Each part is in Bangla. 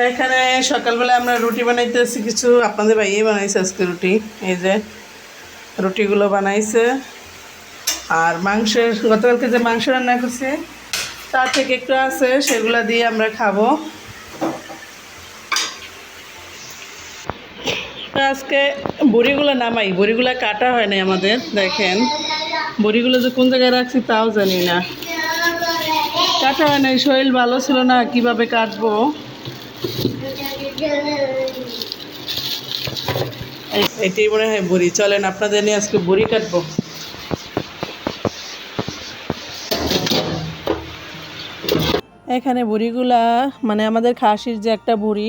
এখানে সকালবেলা আমরা রুটি বানাইতেছি কিছু। আপনাদের ভাইয়ে বানাইছে আজকে রুটি। এই যে রুটিগুলো বানাইছে। আর মাংসের, গতকালকে যে মাংস রান্না করছে, তার থেকে একটু আছে, সেগুলো দিয়ে আমরা খাব। আজকে বড়িগুলো নামাই। বড়িগুলো কাটা হয় নাই আমাদের, দেখেন। বড়িগুলো যে কোন জায়গায় রাখছি তাও জানি না। কাটা হয় নাই, শরীর ভালো ছিল না, কীভাবে কাটবো? এটাই মনে হয় বড়ি। চলেন, আপনাদের নিয়ে আজকে বড়ি কাটবো। এখানে বড়িগুলা মানে আমাদের খাসির যে একটা বড়ি,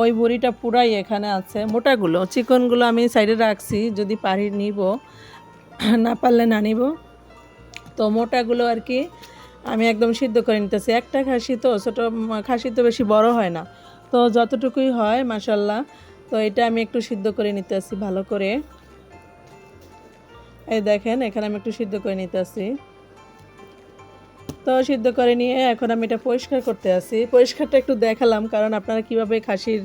ওই বড়িটা পুরাই এখানে আছে। মোটাগুলো, চিকনগুলো আমি সাইডে রাখছি, যদি পারি নিব। না পারলে না নিব। তো মোটাগুলো আর কি আমি একদম সিদ্ধ করে নিতেছি। একটা খাসি তো, ছোটো খাসি তো বেশি বড় হয় না। তো যতটুকুই হয় মাসাল্লাহ তো এটা আমি একটু সিদ্ধ করে নিতেছি ভালো করে। এই দেখেন, এখানে আমি একটু সিদ্ধ করে নিতেছি তো সিদ্ধ করে নিয়ে এখন আমি এটা পরিষ্কার করতে আসি। পরিষ্কারটা একটু দেখালাম, কারণ আপনারা কীভাবে খাসির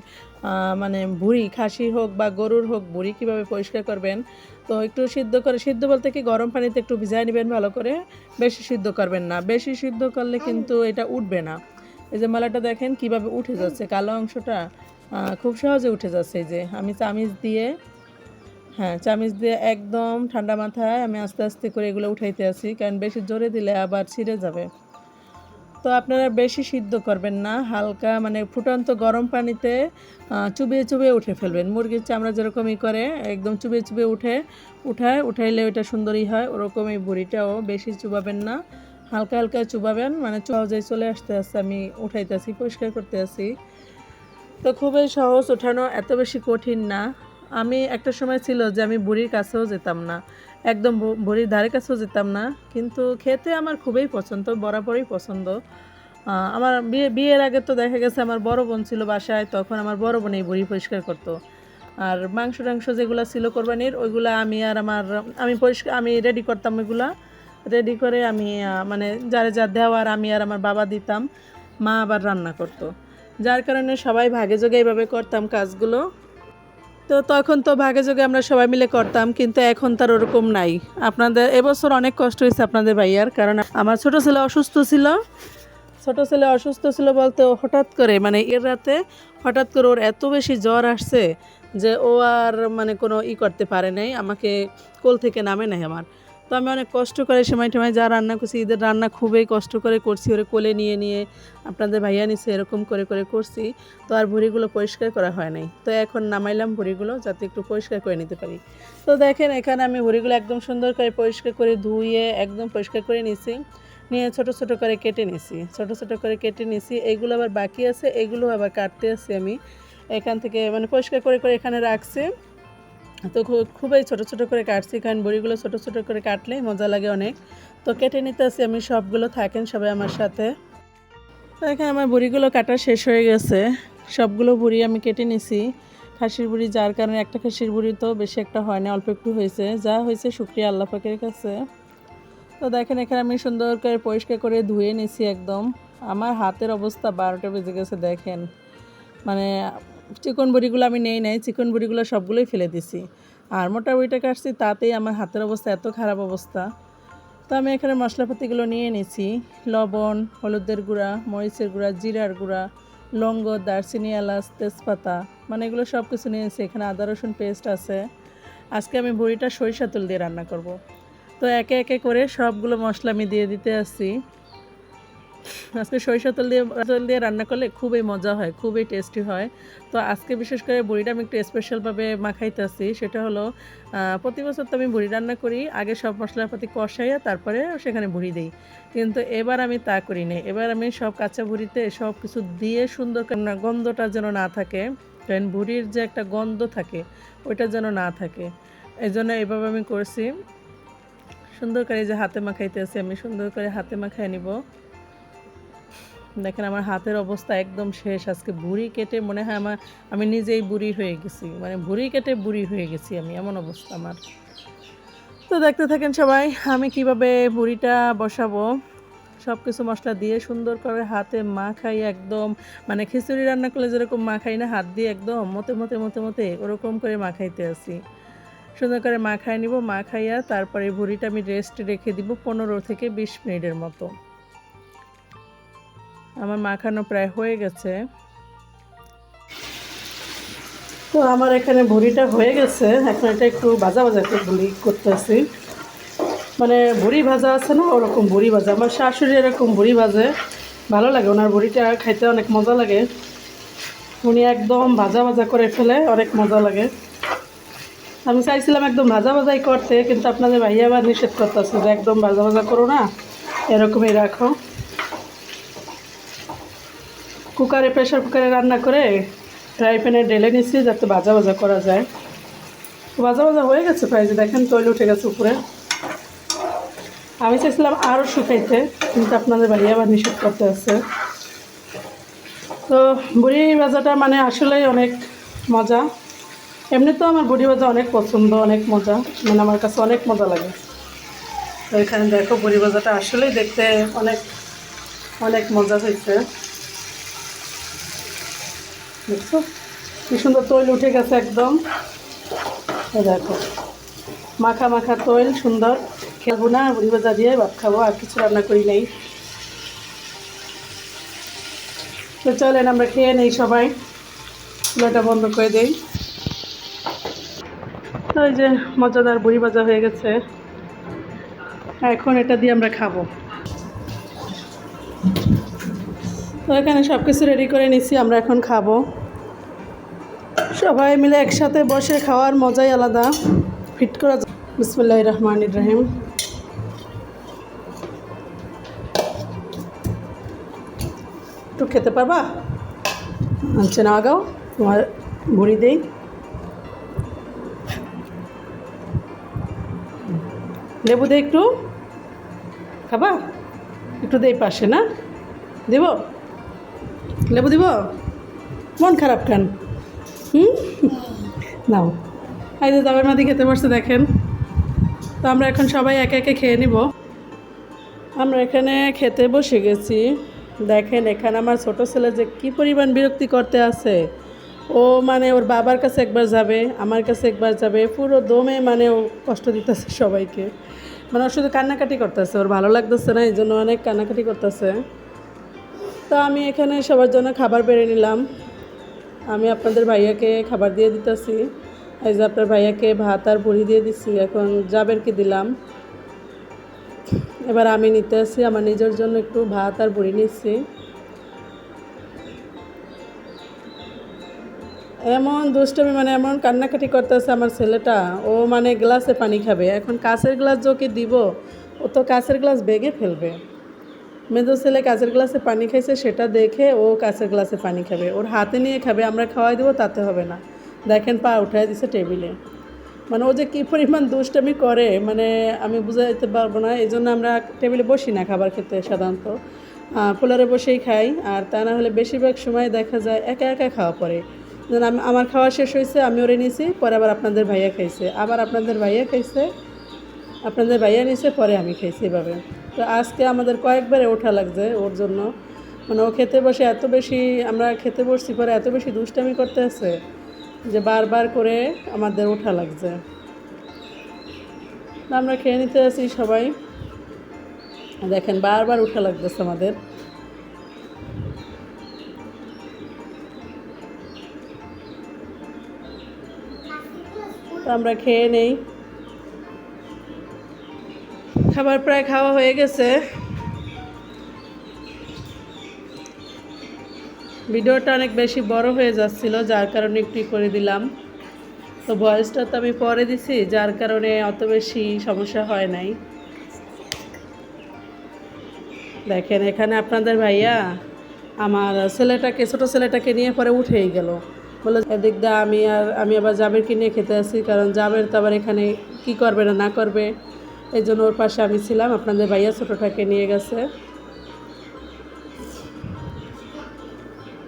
মানে বুড়ি খাসি হোক বা গরুর হোক বুড়ি কীভাবে পরিষ্কার করবেন। তো একটু সিদ্ধ করে, সিদ্ধ বলতে কি গরম পানিতে একটু ভিজায় নেবেন ভালো করে, বেশি সিদ্ধ করবেন না। বেশি সিদ্ধ করলে কিন্তু এটা উঠবে না। এই যে মালাটা দেখেন কীভাবে উঠে যাচ্ছে, কালো অংশটা খুব সহজে উঠে যাচ্ছে যে। আমি চামিচ দিয়ে হ্যাঁ চামিচ দিয়ে একদম ঠান্ডা মাথায় আমি আস্তে আস্তে করে এগুলো উঠাইতে আসি কারণ বেশি জোরে দিলে আবার ছিঁড়ে যাবে। তো আপনারা বেশি সিদ্ধ করবেন না, হালকা মানে ফুটন্ত গরম পানিতে চুবিয়ে চুবিয়ে উঠে ফেলবেন। মুরগির চামড়া যেরকমই করে, একদম চুবিয়ে চুবিয়ে উঠে, উঠায়, উঠাইলে ওইটা সুন্দরই হয়, ওরকমই বুড়িটাও বেশি চুবাবেন না। হালকা হালকা চুবাবেন মানে সহজেই চলে আসতে আসতে আমি উঠাইতেছি, পরিষ্কার করতে আসি তো খুবই সহজ ওঠানো এত বেশি কঠিন না। আমি একটা সময় ছিল যে আমি বুড়ির কাছেও যেতাম না, একদম বুড়ির ধারে কাছেও যেতাম না, কিন্তু খেতে আমার খুবই পছন্দ, বরাবরই পছন্দ। আমার বিয়ে, বিয়ের আগে তো দেখা গেছে আমার বড় বোন ছিল বাসায়, তখন আমার বড় বোন এই বুড়ি পরিষ্কার করতো। আর মাংস টাংস যেগুলো ছিল কোরবানির, ওইগুলা আমি আর আমার, আমি পরিষ্কার, আমি রেডি করতাম ওইগুলা। রেডি করে আমি মানে যারা যা দেওয়ার আমি আর আমার বাবা দিতাম, মা আবার রান্না করতো। যার কারণে সবাই ভাগে যোগে এইভাবে করতাম কাজগুলো। তো তখন তো ভাগে যোগে আমরা সবাই মিলে করতাম, কিন্তু এখন তার ওরকম নাই। আপনাদের, এবছর অনেক কষ্ট হয়েছে আপনাদের ভাইয়ার, কারণ আমার ছোট ছেলে অসুস্থ ছিল। ছোট ছেলে অসুস্থ ছিল বলতে হঠাৎ করে মানে এর রাতে হঠাৎ করে ওর এত বেশি জ্বর আসছে যে ও আর মানে কোনো ই করতে পারে নাই, আমাকে কোল থেকে নামে নাই আমার। তো আমি অনেক কষ্ট করে সময় টময় যা রান্না করছি, ঈদের রান্না খুবই কষ্ট করে করছি, ওরে কোলে নিয়ে নিয়ে আপনাদের ভাইয়া নিছে, এরকম করে করে করছি। তো আর ভুঁড়িগুলো পরিষ্কার করা হয় নাই। তো এখন নামাইলাম ভুঁড়িগুলো যাতে একটু পরিষ্কার করে নিতে পারি। তো দেখেন এখানে আমি ভুঁড়িগুলো একদম সুন্দর করে পরিষ্কার করে ধুয়ে একদম পরিষ্কার করে নিছি। নিয়ে ছোট ছোট করে কেটে নিছি। ছোট ছোট করে কেটে নিছি। এইগুলো আবার বাকি আছে, এগুলো আবার কাটতে আছি আমি। এখান থেকে মানে পরিষ্কার করে করে এখানে রাখছি। তো খুবই ছোট ছোট করে কাটছি, কারণ বড়িগুলো ছোট ছোট করে কাটলেই মজা লাগে অনেক। তো কেটে নিতে আসি আমি, সবগুলো থাকেন সবাই আমার সাথে। তো এখানে আমার বুড়িগুলো কাটা শেষ হয়ে গেছে। সবগুলো বুড়ি আমি কেটে নিছি। খাসির বুড়ি যার কারণে একটা খাসির বুড়ি তো বেশি একটা হয় না, অল্প একটু হয়েছে। যা হয়েছে, শুক্রিয়া আল্লাহ পাকের কাছে। তো দেখেন, এখানে আমি সুন্দর করে পরিষ্কার করে ধুয়ে নিছি একদম। আমার হাতের অবস্থা বারোটা বেজে গেছে, দেখেন। মানে চিকন বড়িগুলো আমি নেই নাই, চিকন বড়িগুলো সবগুলোই ফেলে দিছি। আর মোটা কাটছি, তাতেই আমার হাতের অবস্থা এত খারাপ অবস্থা। তো আমি এখানে মশলাপাতিগুলো নিয়ে নিয়েছি লবণ, হলুদের গুঁড়া, মরিচের গুঁড়া, জিরার গুঁড়া লঙ্গ দারচিনি, এলাচ, তেজপাতা মানে এগুলো সব কিছু নিয়েছি এখানে আদা, রসুন পেস্ট আছে। আজকে আমি বড়িটা সরিষা তেল দিয়ে রান্না করব। তো একে একে করে সবগুলো মশলা আমি দিয়ে দিতে আসছি। আজকে সরিষা তেল দিয়ে তেল দিয়ে রান্না করলে খুবই মজা হয়, খুবই টেস্টি হয়। তো আজকে বিশেষ করে বুড়িটা আমি একটু স্পেশালভাবে মাখাইতেছি, সেটা হলো প্রতি বছর তো আমি বুড়ি রান্না করি, আগে সব মশলাপাতি কষাইয়া তারপরে সেখানে বুড়ি দিই। কিন্তু এবার আমি তা করি না এবার আমি সব কাঁচা বুড়িতে সব কিছু দিয়ে সুন্দর গন্ধটা যেন না থাকে, কারণ বুড়ির যে একটা গন্ধ থাকে, ওইটা যেন না থাকে। এই জন্য এভাবে আমি করছি। সুন্দর করে যে হাতে মাখাইতেছি, আমি সুন্দর করে হাতে মাখাই নিব। দেখেন আমার হাতের অবস্থা একদম শেষ। আজকে বুড়ি কেটে মনে হয় আমার আমি নিজেই বুড়ি হয়ে গেছি। মানে বুড়ি কেটে বুড়ি হয়ে গেছি আমি, এমন অবস্থা আমার। তো দেখতে থাকেন সবাই, আমি কীভাবে বুড়িটা বসাবো? সব কিছু মশলা দিয়ে সুন্দর করে হাতে মা মাখাই একদম। মানে খিচুড়ি রান্না করলে যেরকম মাখাই না, হাত দিয়ে একদম মতে মতে মতে মতে ওরকম করে মাখাইতে আসি সুন্দর করে মাখাই নিব, মাখাইয়া তারপরে ভুড়িটা আমি রেস্ট রেখে দিব পনেরো থেকে বিশ মিনিটের মতো। আমার মাখানো প্রায় হয়ে গেছে। তো আমার এখানে ভুড়িটা হয়ে গেছে। এখন এটা একটু ভাজা ভাজা করে ভুড়ি করতেছি। মানে ভুড়ি ভাজা আছে না, ওরকম ভুড়ি ভাজা। আমার শাশুড়ি এরকম ভুড়ি ভাজে। ভালো লাগে, ওনার ভুড়িটা খাইতে অনেক মজা লাগে। উনি একদম ভাজা ভাজা করে ফেলে, অনেক মজা লাগে। আমি চাইছিলাম একদম ভাজা ভাজাই করতে, কিন্তু আপনাদের ভাইয়া আবার নিষেধ করতেছে যে একদম ভাজা ভাজা করো না, এরকমই রাখো। কুকারে প্রেশার কুকারে রান্না করে ফ্রাই প্যানে ঢেলে নিচ্ছি যাতে ভাজা ভাজা করা যায়। ভাজা ভাজা হয়ে গেছে প্রায় যে দেখেন তৈল উঠে গেছে উপরে। আমি চাইছিলাম আরও শুকাইতে, কিন্তু আপনাদের বাড়ি আবার নিষেধ করতে আছে। তো বুড়ি ভাজাটা মানে আসলেই অনেক মজা। এমনি তো আমার বুড়ি ভাজা অনেক পছন্দ, অনেক মজা। মানে আমার কাছে অনেক মজা লাগে। তো এখানে দেখো বুড়ি ভাজাটা আসলেই দেখতে অনেক অনেক মজা হয়েছে। দেখছ? কি সুন্দর তৈল উঠে গেছে একদম। দেখো। মাখা মাখা তৈল, সুন্দর। খেলব না বুড়ি ভাজা দিয়ে ভাত খাব, আর কিছু রান্না করি নেই। তো চলেন আমরা খেয়ে নেই সবাই। চুলাটা বন্ধ করে দেই। তো যে মজাদার বুড়ি ভাজা হয়ে গেছে। এখন এটা দিয়ে আমরা খাব। তো এখানে সব কিছু রেডি করে নিচ্ছি আমরা এখন খাব। সবাই মিলে একসাথে বসে খাওয়ার মজাই আলাদা। ফিট করা বিসমুল্লাহ রহমান ইব্রাহিম একটু খেতে পারবা? আচ্ছা না আগাও। তোমার ভুড়ি দেই। লেবু দে একটু। খাবা? একটু দেই পাশে, না? দেব? লেবু দিব? মন খারাপ খান হুম? নাও। এই যে দাবার মাদি খেতে বসছে, দেখেন। তো আমরা এখন সবাই একে একে খেয়ে নিব। আমরা এখানে খেতে বসে গেছি। দেখেন এখানে আমার ছোট ছেলে যে কি পরিমাণ বিরক্তি করতে আছে। ও মানে ওর বাবার কাছে একবার যাবে, আমার কাছে একবার যাবে। পুরো দমে মানে ও কষ্ট দিতেছে সবাইকে। মানে ও শুধু কান্নাকাটি করতেছে, ওর ভালো লাগতেছে না, এই জন্য অনেক কান্নাকাটি করতেছে। তো আমি এখানে সবার জন্য খাবার বেড়ে নিলাম। আমি আপনাদের ভাইয়াকে খাবার দিয়ে দিতেছি। এই যে আপনার ভাইয়াকে ভাত আর বড়ি দিয়ে দিচ্ছি এখন জাবেরকে দিলাম। এবার আমি নিতে আসি, আমার নিজের জন্য একটু ভাত আর বড়ি নিচ্ছি। এমন দুষ্টমি মানে এমন কান্নাকাটি করতেছে আমার ছেলেটা। ও মানে গ্লাসে পানি খাবে। এখন কাঁচের গ্লাস যোকে দিব, ও তো কাঁচের গ্লাস বেগে ফেলবে। মেজো ছেলে কাঁচের গ্লাসে পানি খাইছে, সেটা দেখে ও কাঁচের গ্লাসে পানি খাবে। ওর হাতে নিয়ে খাবে, আমরা খাওয়াই দেবো, তাতে হবে না। দেখেন পা উঠাই দিছে টেবিলে। মানে ও যে কী পরিমাণ দুষ্টামি করে মানে আমি বুঝাইতে পারব না এই জন্য আমরা টেবিলে বসি না খাবার খেতে সাধারণত। পোলারে বসেই খাই, আর তা না হলে বেশিরভাগ সময় দেখা যায় একা একা খাওয়া যেন আমি, আমার খাওয়া শেষ হয়েছে আমি ওরে নিয়েছি পরে আবার আপনাদের ভাইয়া খাইছে। আবার আপনাদের ভাইয়া খাইছে, আপনাদের ভাইয়া নিয়েছে পরে আমি খাইছি এভাবে। তো আজকে আমাদের কয়েকবারে ওঠা লাগছে ওর জন্য। মানে ও খেতে বসে এত বেশি, আমরা খেতে বসছি পরে এত বেশি দুষ্টামি করতে আছে যে বারবার করে আমাদের ওঠা লাগছে। আমরা খেয়ে নিতে আছি সবাই। দেখেন বারবার উঠা লাগতেছে আমাদের। আমরা খেয়ে নেই। খাবার প্রায় খাওয়া হয়ে গেছে। ভিডিওটা অনেক বেশি বড় হয়ে যাচ্ছিল, যার কারণে একটু করে দিলাম। তো ভয়েসটা তো আমি পরে দিছি, যার কারণে অত বেশি সমস্যা হয় নাই। দেখেন, এখানে আপনাদের ভাইয়া আমার ছেলেটাকে, ছোটো ছেলেটাকে নিয়ে পরে উঠেই গেল। বলে এদিক দা আমি আর, আমি আবার জাবেরকে নিয়ে খেতে আসি, কারণ জাবের তো আবার এখানে কি করবে না না করবে? এই জন্য ওর পাশে আমি ছিলাম। আপনাদের ভাইয়া ছোটোটাকে নিয়ে গেছে।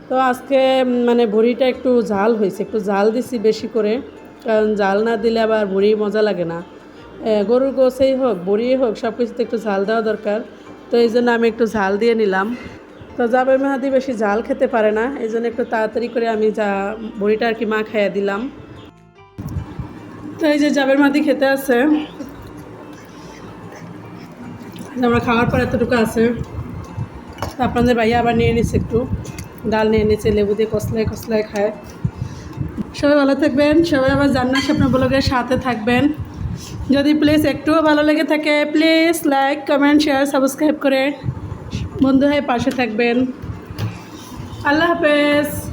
তো আজকে মানে ভুড়িটা একটু ঝাল হয়েছে। একটু ঝাল দিছি বেশি করে। কারণ ঝাল না দিলে আবার ভুড়ি মজা লাগে না। গরুর গোছেই হোক বড়িই হোক সব কিছুতে একটু ঝাল দেওয়া দরকার। তো এই জন্য আমি একটু ঝাল দিয়ে নিলাম। তো জাবের মেহাদি বেশি ঝাল খেতে পারে না। এই জন্য একটু তাড়াতাড়ি করে আমি যা বড়িটা আর কি মা খাইয়ে দিলাম। তো এই যে জাবের মাদি খেতে আছে। আমরা খাওয়ার পর এতটুকু আছে। আপনাদের ভাইয়া আবার নিয়ে নিচ্ছে একটু। ডাল নিয়ে নিচ্ছে লেবু দিয়ে কসলায় কসলায় খায়। সবাই ভালো থাকবেন, সবাই আবার জান্নার স্বপ্ন ব্লগের সাথে থাকবেন। যদি প্লিজ একটুও ভালো লেগে থাকে please like comment share subscribe করে বন্ধু হয়ে পাশে থাকবেন। আল্লাহ হাফেজ।